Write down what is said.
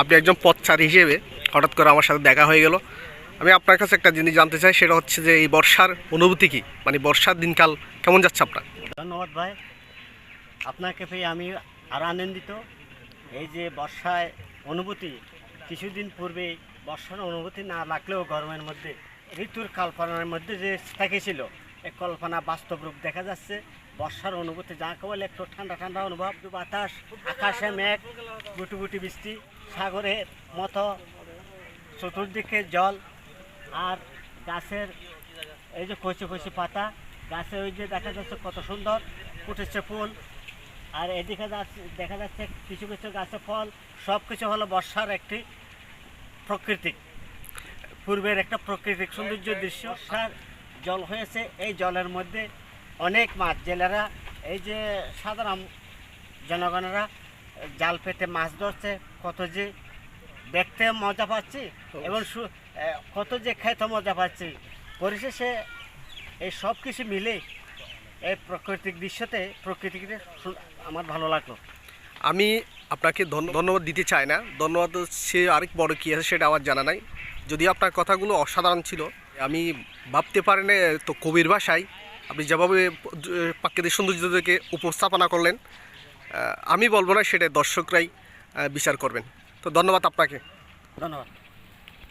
আপনি একজন পথচার হিসেবে হঠাৎ করে আমার সাথে দেখা হয়ে গেল। আমি আপনার কাছে একটা জিনিস জানতে চাই, সেটা হচ্ছে যে এই বর্ষার অনুভূতি কি? মানে বর্ষার দিনকাল কেমন যাচ্ছে আপনার? ধন্যবাদ ভাই। আপনাকে পেয়ে আমি আরও আনন্দিত। এই যে বর্ষায় অনুভূতি, কিছুদিন পূর্বে বর্ষার অনুভূতি না লাগলেও গরমের মধ্যে ঋতুর কল্পনার মধ্যে যে থেকেছিল কল্পনা বাস্তব রূপ দেখা যাচ্ছে। বর্ষার অনুভূতি যা কেবল একটু ঠান্ডা ঠান্ডা অনুভব, বাতাস, আকাশে মেঘ, গুটি গুটি বৃষ্টি, সাগরের মতো চতুর্দিকে জল আর গাছের এই যে কচি কচি পাতা, গাছে ওই যে দেখা যাচ্ছে কত সুন্দর ফুটেছে ফুল। আর এদিকে যাচ্ছে, দেখা যাচ্ছে কিছু কিছু গাছে ফল সব কিছু হলো বর্ষার একটি প্রকৃতিক পূর্বের একটা প্রাকৃতিক সৌন্দর্য দৃশ্য। বর্ষার জল হয়েছে, এই জলের মধ্যে অনেক মাছ, জেলেরা, এই যে সাধারণ জনগণেরা জাল পেতে মাছ ধরছে, কত যে দেখতে মজা পাচ্ছি এবং কত যে খেতে মজা পাচ্ছি। পরিশেষে এই সব কিছু মিলে এই প্রাকৃতিক দৃশ্যতে, প্রকৃতিকে আমার ভালো লাগল। আমি আপনাকে ধন্য- ধন্যবাদ দিতে চাই না। ধন্যবাদ সে আরেক বড় কী আছে সেটা আমার জানা নাই। যদি আপনার কথাগুলো অসাধারণ ছিল আমি ভাবতে পারি না তো কবির ভাষায় আপনি যেভাবে প্রাকৃতিক সৌন্দর্যকে উপস্থাপনা করলেন আমি বলব না সেটা দর্শকরাই বিচার করবেন। তো ধন্যবাদ আপনাকে। ধন্যবাদ।